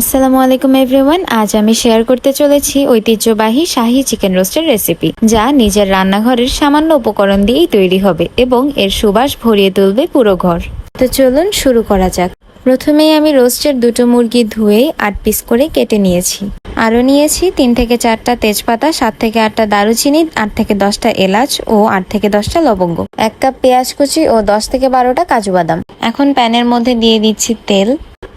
আসসালামু আলাইকুম এভরিওয়ান আজ আমি শেয়ার করতে চলেছি ঐতিহ্যবাহী শাহী চিকেন রোস্টের রেসিপি যা নিজের রান্নাঘরের সামান্য উপকরণ দিয়েই তৈরি হবে এবং এর সুবাস ভরিয়ে তুলবে পুরো ঘর। তো চলুন শুরু করা যাক। প্রথমেই আমি রোস্টের দুটো মুরগি ধুয়ে আট পিস করে কেটে নিয়েছি। আরও নিয়েছি তিন থেকে চারটা তেজপাতা, সাত থেকে আটটা দারুচিনি, আট থেকে দশটা এলাচ ও আট থেকে দশটা লবঙ্গ। এক কাপ পেঁয়াজ কুচি ও দশ থেকে বারোটা কাজু বাদাম। এখন প্যানের মধ্যে দিয়ে দিচ্ছি তেল।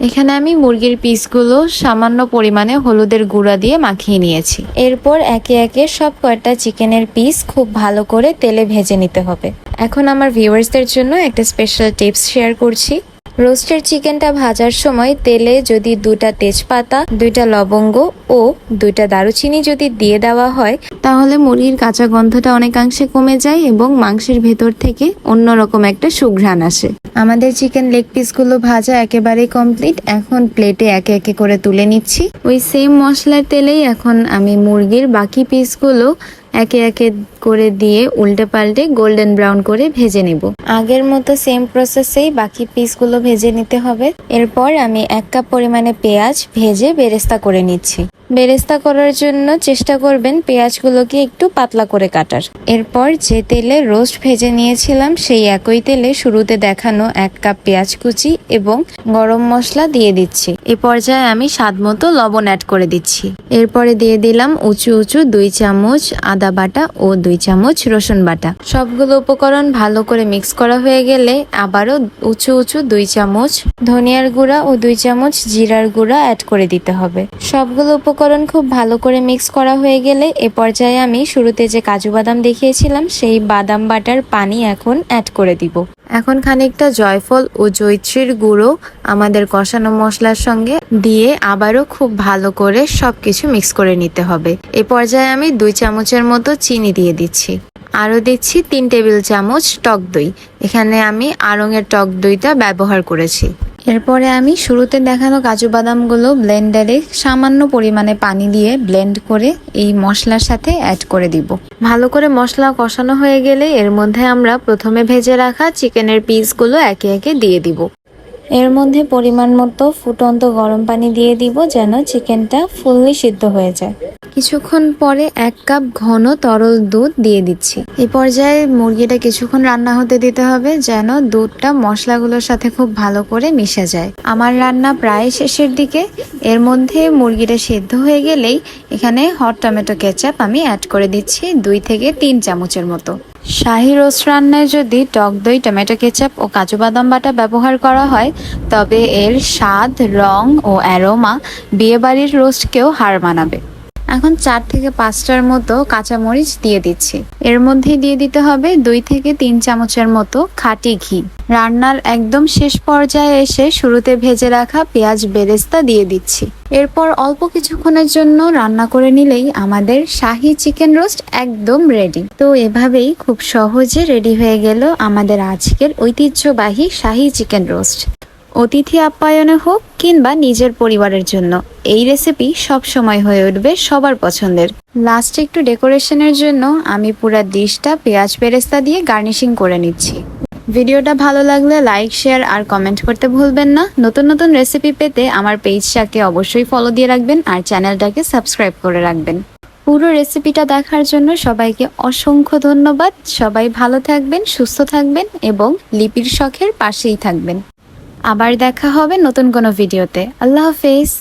এখানে আমি মুরগির পিসগুলো সামান্য পরিমাণে হলুদের গুঁড়া দিয়ে মাখিয়ে নিয়েছি। এরপর একে একে সব কয়েকটা চিকেনের পিস খুব ভালো করে তেলে ভেজে নিতে হবে। এখন আমার ভিউয়ার্সদের জন্য একটা স্পেশাল টিপস শেয়ার করছি। রোস্টের চিকেনটা ভাজার সময় তেলে যদি দুটা তেজপাতা, দুইটা লবঙ্গ ও দুইটা দারুচিনি যদি দিয়ে দেওয়া হয়, তাহলে মুরগির কাঁচা গন্ধটা অনেকাংশে কমে যায় এবং মাংসের ভেতর থেকে অন্যরকম একটা সুঘ্রাণ আসে। আমাদের চিকেন লেগ পিসগুলো ভাজা একেবারেই কমপ্লিট। এখন প্লেটে একে একে করে তুলে নিচ্ছি। ওই সেম মশলার তেলেই এখন আমি মুরগির বাকি পিসগুলো একে একে করে দিয়ে উল্টে পাল্টে গোল্ডেন ব্রাউন করে ভেজে নেব। আগের মতো সেম প্রসেসেই বাকি পিসগুলো ভেজে নিতে হবে। এরপর আমি এক কাপ পরিমাণে পেঁয়াজ ভেজে বেরেস্তা করে নিচ্ছি। বেরেস্তা করার জন্য চেষ্টা করবেন পেঁয়াজগুলোকে একটু পাতলা করে কাটার। এরপর যে তেলে রোস্ট ভেজে নিয়েছিলাম, সেই একই তেলে শুরুতে দেখানো এক কাপ পেঁয়াজ কুচি এবং গরম মশলা দিয়ে দিচ্ছি। এ পর্যায়ে আমি স্বাদ মতো লবণ অ্যাড করে দিচ্ছি। এরপরে দিয়ে দিলাম উঁচু উঁচু দুই চামচ আদা বাটা ও দুই চামচ রসুন বাটা। সবগুলো উপকরণ ভালো করে মিক্স করা হয়ে গেলে আবারও উঁচু উঁচু দুই চামচ ধনিয়ার গুঁড়া ও দুই চামচ জিরার গুঁড়া অ্যাড করে দিতে হবে। সবগুলো উপকরণ খুব ভালো করে মিক্স করা হয়ে গেলে এ পর্যায়ে আমি শুরুতে যে কাজু বাদাম দেখিয়েছিলাম, সেই বাদাম বাটার পানি এখন অ্যাড করে দিব। এখন খানিকটা জয়ফল ও জৈত্রীর গুঁড়ো আমাদের কষানো মশলার সঙ্গে দিয়ে আবারও খুব ভালো করে সবকিছু মিক্স করে নিতে হবে। এ পর্যায়ে আমি দুই চামচের মতো চিনি দিয়ে দিচ্ছি। আরও দিচ্ছি তিন টেবিল চামচ টক দই। এখানে আমি আড়ঙের টক দইটা ব্যবহার করেছি। এরপরে আমি শুরুতে দেখানো কাজু বাদামগুলো ব্লেন্ডারে সামান্য পরিমাণে পানি দিয়ে ব্লেন্ড করে এই মশলার সাথে অ্যাড করে দিব। ভালো করে মশলা কষানো হয়ে গেলে এর মধ্যে আমরা প্রথমে ভেজে রাখা চিকেনের পিসগুলো একে একে দিয়ে দিব। এর মধ্যে পরিমাণ মতো ফুটন্ত গরম পানি দিয়ে দিব যেন চিকেনটা ফুললি সিদ্ধ হয়ে যায়। কিছুক্ষণ পরে এক কাপ ঘন তরল দুধ দিয়ে দিচ্ছি। এই পর্যায়ে মুরগিটা কিছুক্ষণ রান্না হতে দিতে হবে যেন দুধটা মশলাগুলোর সাথে খুব ভালো করে মিশে যায়। আমার রান্না প্রায় শেষের দিকে। এর মধ্যে মুরগিটা সিদ্ধ হয়ে গেলেই এখানে হট টমেটো কেচাপ আমি অ্যাড করে দিচ্ছি দুই থেকে তিন চামচের মতো। শাহি রোস্ট রান্নায় যদি টক দই, টমেটো কেচাপ ও কাজু বাদাম বাটা ব্যবহার করা হয়, তবে এর স্বাদ, রং ও অ্যারোমা বিয়েবাড়ির রোস্টকেও হার মানাবে। এখন চার থেকে পাঁচটার মতো কাঁচামরিচ দিয়ে দিচ্ছি। এর মধ্যে দিয়ে দিতে হবে দুই থেকে তিন চামচের মতো খাঁটি ঘি। রান্নার একদম শেষ পর্যায়ে এসে শুরুতে ভেজে রাখা পেঁয়াজ বেরেস্তা দিয়ে দিচ্ছি। এরপর অল্প কিছুক্ষণের জন্য রান্না করে নিলেই আমাদের শাহি চিকেন রোস্ট একদম রেডি। তো এভাবেই খুব সহজে রেডি হয়ে গেল আমাদের আজকের ঐতিহ্যবাহী শাহি চিকেন রোস্ট। অতিথি আপ্যায়নে হোক কিংবা নিজের পরিবারের জন্য। এই রেসিপি সব সময় হয়ে উঠবে সবার পছন্দের। লাস্টে একটু ডেকোরেশনের জন্য আমি পুরা ডিশটা পেঁয়াজ পেরেস্তা দিয়ে গার্নিশিং করে নিচ্ছি। ভিডিওটা ভালো লাগলে লাইক শেয়ার আর কমেন্ট করতে ভুলবেন না। নতুন নতুন রেসিপি পেতে আমার পেজটাকে অবশ্যই ফলো দিয়ে রাখবেন আর চ্যানেলটাকে সাবস্ক্রাইব করে রাখবেন। পুরো রেসিপিটা দেখার জন্য সবাইকে অসংখ্য ধন্যবাদ। সবাই ভালো থাকবেন, সুস্থ থাকবেন এবং লিপির শখের পাশেই থাকবেন। আবার দেখা হবে নতুন কোনো ভিডিওতে আল্লাহ হাফেজ।